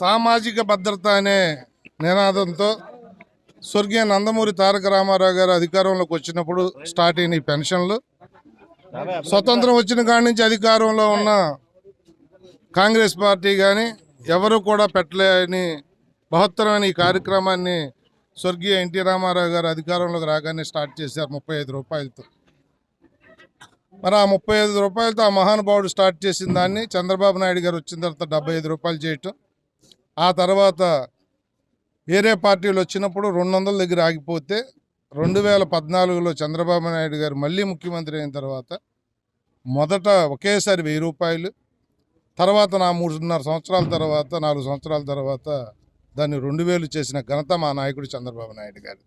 సామాజిక భద్రత అనే నినాదంతో స్వర్గీయ నందమూరి తారక రామారావు గారు అధికారంలోకి వచ్చినప్పుడు స్టార్ట్ అయిన ఈ పెన్షన్లు. స్వతంత్రం వచ్చిన కాడి నుంచి అధికారంలో ఉన్న కాంగ్రెస్ పార్టీ కానీ ఎవరు కూడా పెట్టలేని బహత్తరమైన ఈ కార్యక్రమాన్ని స్వర్గీయ ఎన్టీ రామారావు గారు అధికారంలోకి రాగానే స్టార్ట్ చేశారు ముప్పై ఐదు రూపాయలతో. మరి ఆ ముప్పై ఐదు రూపాయలతో ఆ మహానుభావుడు స్టార్ట్ చేసిన దాన్ని చంద్రబాబు నాయుడు గారు వచ్చిన తర్వాత డెబ్బై ఐదు రూపాయలు చేయటం. ఆ తర్వాత వేరే పార్టీలు వచ్చినప్పుడు రెండు వందల దగ్గర ఆగిపోతే రెండు వేల పద్నాలుగులో చంద్రబాబు నాయుడు గారు మళ్ళీ ముఖ్యమంత్రి అయిన తర్వాత మొదట ఒకేసారి వెయ్యి రూపాయలు తర్వాత నా మూడున్నర సంవత్సరాల తర్వాత నాలుగు సంవత్సరాల తర్వాత దాన్ని రెండు వేలు చేసిన ఘనత మా నాయకుడు చంద్రబాబు నాయుడు గారు.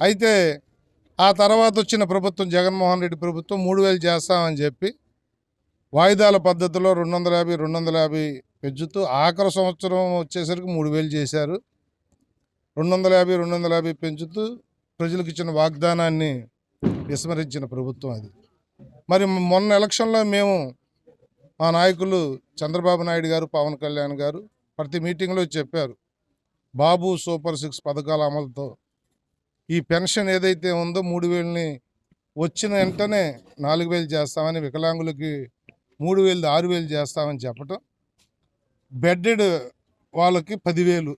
అయితే ఆ తర్వాత వచ్చిన ప్రభుత్వం జగన్మోహన్ రెడ్డి ప్రభుత్వం మూడు వేలు చేస్తామని చెప్పి వాయిదాల పద్ధతిలో రెండు వందల యాభై రెండు వందల యాభై పెంచుతూ ఆఖరి సంవత్సరం వచ్చేసరికి మూడు వేలు చేశారు. రెండు వందల యాభై రెండు వందల యాభై పెంచుతూ ప్రజలకు ఇచ్చిన వాగ్దానాన్ని విస్మరించిన ప్రభుత్వం అది. మరి మొన్న ఎలక్షన్లో మేము మా నాయకులు చంద్రబాబు నాయుడు గారు పవన్ కళ్యాణ్ గారు ప్రతి మీటింగ్లో చెప్పారు. బాబు సూపర్ సిక్స్ పథకాల అమలుతో ఈ పెన్షన్ ఏదైతే ఉందో మూడు వేలని వచ్చిన వెంటనే నాలుగు వేలు చేస్తామని వికలాంగులకి మూడు వేలు ఆరు వేలు చేస్తామని చెప్పటం. బెడ్డెడ్ వాళ్ళకి పదివేలు.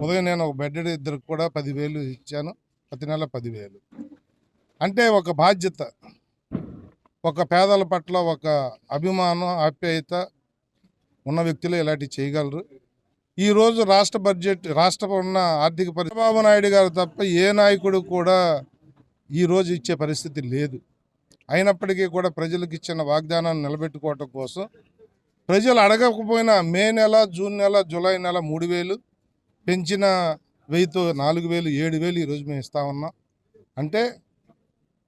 ఉదయం నేను ఒక బెడ్డెడ్ ఇద్దరికి కూడా పదివేలు ఇచ్చాను. ప్రతి నెల పదివేలు. అంటే ఒక బాధ్యత. ఒక పేదల పట్ల ఒక అభిమానం ఆప్యాయత ఉన్న వ్యక్తులు ఇలాంటివి చేయగలరు. ఈరోజు రాష్ట్ర బడ్జెట్ రాష్ట్ర ఉన్న ఆర్థిక పరిస్థితి చంద్రబాబు నాయుడు గారు తప్ప ఏ నాయకుడు కూడా ఈరోజు ఇచ్చే పరిస్థితి లేదు. అయినప్పటికీ కూడా ప్రజలకు ఇచ్చిన వాగ్దానాన్ని నిలబెట్టుకోవటం కోసం ప్రజలు అడగకపోయినా మే నెల జూన్ నెల జూలై నెల మూడు వేలు పెంచిన వెయ్యితో నాలుగు వేలు ఏడు వేలు ఈరోజు మేము ఇస్తా ఉన్నాం. అంటే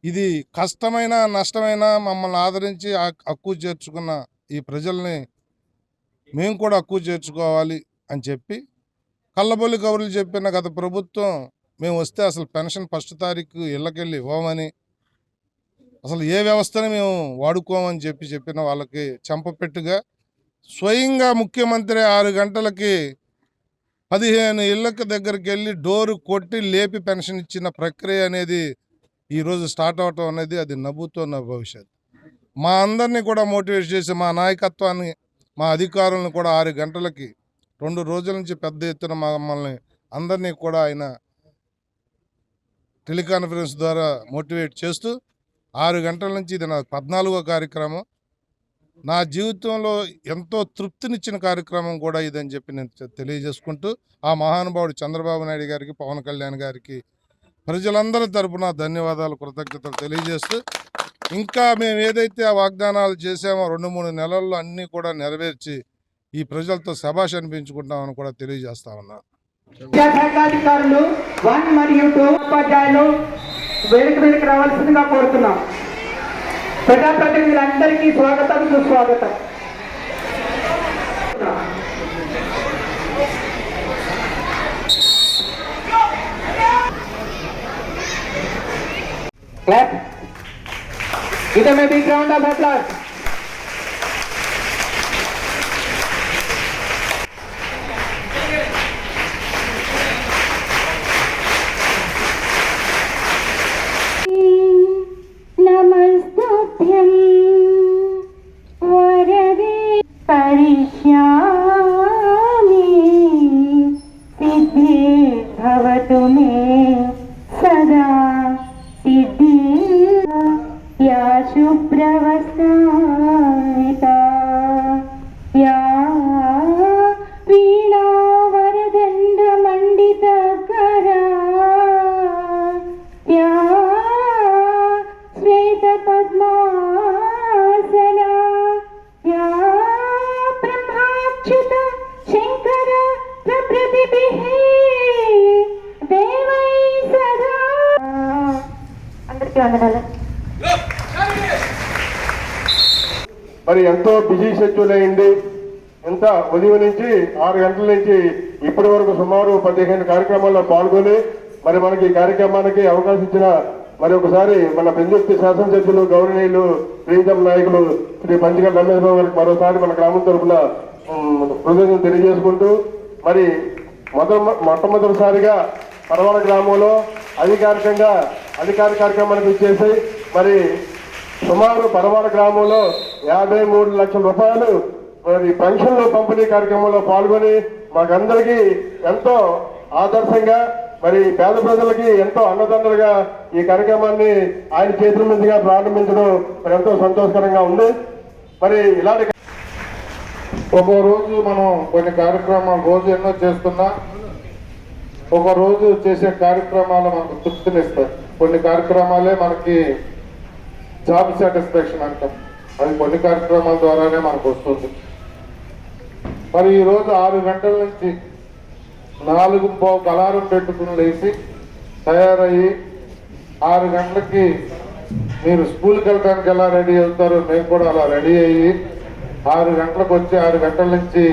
ఇది కష్టమైన నష్టమైన మమ్మల్ని ఆదరించి హక్కు చేర్చుకున్న ఈ ప్రజల్ని మేము కూడా హక్కు చేర్చుకోవాలి అని చెప్పి కళ్ళబొల్లి కబుర్లు చెప్పిన గత ప్రభుత్వం మేము వస్తే అసలు పెన్షన్ ఫస్ట్ తారీఖు ఇళ్ళకెళ్ళి ఇవ్వమని అసలు ఏ వ్యవస్థని మేము వాడుకోమని చెప్పి చెప్పిన వాళ్ళకి చంపపెట్టుగా స్వయంగా ముఖ్యమంత్రి ఆరు గంటలకి పదిహేను ఇళ్ళకి దగ్గరికి వెళ్ళి డోరు కొట్టి లేపి పెన్షన్ ఇచ్చిన ప్రక్రియ అనేది ఈరోజు స్టార్ట్ అవటం అనేది అది నవ్వుతున్న భవిష్యత్ మా అందరినీ కూడా మోటివేట్ చేసి మా నాయకత్వాన్ని మా అధికారులను కూడా ఆరు గంటలకి రెండు రోజుల నుంచి పెద్ద ఎత్తున మమ్మల్ని అందరినీ కూడా ఆయన టెలికాన్ఫరెన్స్ ద్వారా మోటివేట్ చేస్తూ ఆరు గంటల నుంచి ఇది నా పద్నాలుగో కార్యక్రమం. నా జీవితంలో ఎంతో తృప్తినిచ్చిన కార్యక్రమం కూడా ఇదని చెప్పి నేను తెలియజేసుకుంటూ ఆ మహానుభావుడు చంద్రబాబు నాయుడు గారికి పవన్ కళ్యాణ్ గారికి ప్రజలందరి తరపున ధన్యవాదాలు కృతజ్ఞతలు తెలియజేస్తూ ఇంకా మేము ఏదైతే ఆ వాగ్దానాలు చేసామో రెండు మూడు నెలల్లో అన్నీ కూడా నెరవేర్చి ఈ ప్రజలతో శభాష్ అనిపించుకుంటామని కూడా తెలియజేస్తా ఉన్నా. విద్యాశాఖాధికారులు వేదిక మీదకి రావాల్సిందిగా కోరుతున్నాం ప్రజాప్రతినిధులందరికీ స్వాగతం సుస్వాగతం Clap. Give them a big round of applause. करिष्यामि सिद्धिर्भवतु मे सदा सिद्धि या शुभ्रवस्तामिता या మరి ఎంతో బిజీ షెడ్యూల్ అయింది. ఎంత ఉదయం నుంచి ఆరు గంటల నుంచి ఇప్పటి వరకు సుమారు పదిహేను కార్యక్రమాల్లో పాల్గొని మరి మనకి ఈ కార్యక్రమానికి అవకాశం ఇచ్చిన మరి ఒకసారి మన పెందుర్తి శాసనసభ్యులు గౌరవనీయులు ప్రీతం నాయకులు శ్రీ పంచగల్ రమేష్ బాబు గారికి మరోసారి మన గ్రామం తరఫున హృదయం తెలియజేసుకుంటూ మరి మొద మొట్టమొదటిసారిగా పరవాడ గ్రామంలో అధికారికంగా అధికార కార్యక్రమానికి ఇచ్చేసి మరి సుమారు పరవాడ గ్రామంలో యాభై మూడు లక్షల రూపాయలు మరి పెన్షన్లు పంపిణీ కార్యక్రమంలో పాల్గొని మాకందరికీ ఎంతో ఆదర్శంగా మరి పేద ప్రజలకి ఎంతో అన్నదండలుగా ఈ కార్యక్రమాన్ని ఆయన చేతుల మీదుగా ప్రారంభించడం మరి ఎంతో సంతోషకరంగా ఉంది. మరి ఇలాంటి ఒక్కో రోజు మనం కొన్ని కార్యక్రమాలు రోజు ఎన్నో చేస్తున్నా ఒక రోజు చేసే కార్యక్రమాలు మనకు తృప్తినిస్తాయి. కొన్ని కార్యక్రమాలే మనకి జాబ్ సాటిస్ఫాక్షన్ అంటాం. అది కొన్ని కార్యక్రమాల ద్వారానే మనకు వస్తుంది. మరి ఈరోజు ఆరు గంటల నుంచి నాలుగు పావు అలారం పెట్టుకుని లేచి తయారయ్యి ఆరు గంటలకి మీరు స్కూల్కి వెళ్ళడానికి ఎలా రెడీ అవుతారో మేము కూడా అలా రెడీ అయ్యి ఆరు గంటలకు వచ్చి ఆరు గంటల నుంచి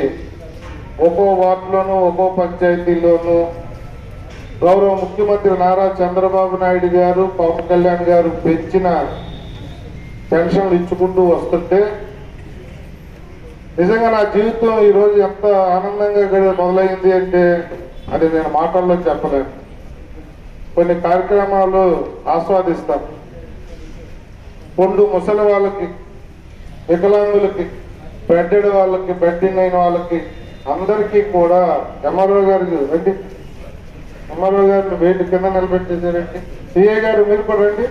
ఒక్కో వార్డులోనూ ఒక్కో పంచాయతీలోనూ గౌరవ ముఖ్యమంత్రి నారా చంద్రబాబు నాయుడు గారు పవన్ కళ్యాణ్ గారు పెంచిన పెన్షన్లు ఇచ్చుకుంటూ వస్తుంటే నిజంగా నా జీవితం ఈరోజు ఎంత ఆనందంగా గడి- మొదలైంది అంటే అది నేను మాటల్లో చెప్పలేను. కొన్ని కార్యక్రమాలు ఆస్వాదిస్తాం. పండు ముసలి వాళ్ళకి వికలాంగులకి బెడ్డెడ్ వాళ్ళకి బెడ్డింగ్ అయిన వాళ్ళకి అందరికీ కూడా ఎంఆర్ఓ గారికి రండి. ఎంఆర్ఓ గారిని వేటి కింద నిలబెట్టేసారండి సిఏ గారు మీరు కూడా రండి.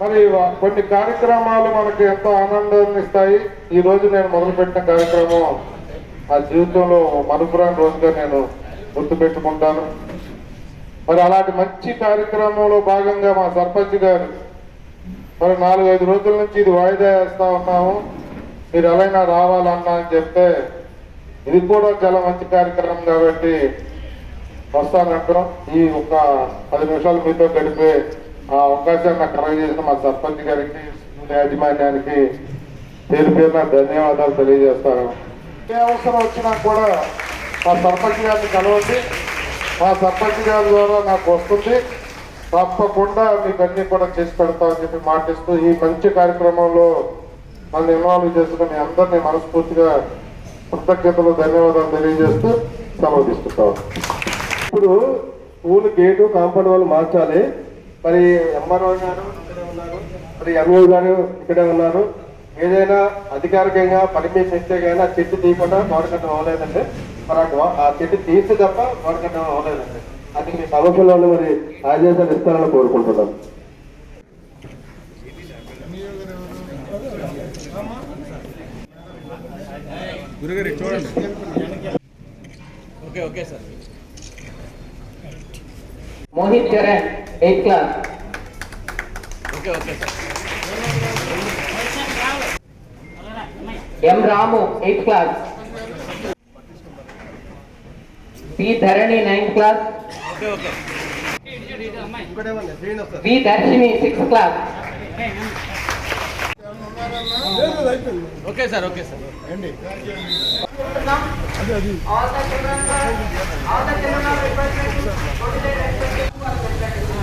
మరి కొన్ని కార్యక్రమాలు మనకి ఎంతో ఆనందాన్ని ఇస్తాయి. ఈ రోజు నేను మొదలుపెట్టిన కార్యక్రమం నా జీవితంలో మరుపురాని రోజుగా నేను గుర్తుపెట్టుకుంటాను. మరి అలాంటి మంచి కార్యక్రమంలో భాగంగా మా సర్పంచ్ గారు మరి నాలుగు ఐదు రోజుల నుంచి ఇది వాయిదా వేస్తా ఉన్నాము. మీరు ఎలా రావాలన్నా అని చెప్తే ఇది కూడా చాలా మంచి కార్యక్రమం కాబట్టి వస్తానంటాం ఈ ఒక పది నిమిషాలు మీతో గడిపే ఆ అవకాశాన్ని నాకు కలగజేసిన మా సర్పంచ్ గారికి యాజమాన్యానికి పేరు పేరున ధన్యవాదాలు తెలియజేస్తాను. ఏ అవసరం వచ్చినా కూడా మా సర్పంచ్ గారిని కలవండి. మా సర్పంచ్ గారి ద్వారా నాకు వస్తుంది. తప్పకుండా మీకు అన్ని కూడా చేసి పెడతామని చెప్పి మాటిస్తూ ఈ మంచి కార్యక్రమంలో నన్ను ఇన్వాల్వ్ చేసుకుని అందరినీ మనస్ఫూర్తిగా కృతజ్ఞతలు ధన్యవాదాలు తెలియజేస్తూ సెలవు తీసుకుంటాం. ఇప్పుడు ఊరు గేటు కాంపౌండ్ వాళ్ళు మార్చాలి. మరి ఎంఆర్ఓ గారు ఇక్కడే ఉన్నారు మరి ఎంఓ గారు ఇక్కడే ఉన్నారు. ఏదైనా అధికారికంగా పర్మిషన్ ఇస్తే కానీ ఆ చెట్టు తీయకుండా గోడకట్టడం అవ్వలేదండి. మరి ఆ చెట్టు తీస్తే తప్ప గోడకట్టడం అవ్వలేదండి. అది మీ సమస్యలో మరి ఆదేశాలు ఇస్తారని కోరుకుంటున్నాను okay okay sir. Mohit Charan eighth class M Ramu eighth class P Dharani ninth class V Darshini sixth class okay sir okay sir the children were all the children are requested to go to their respective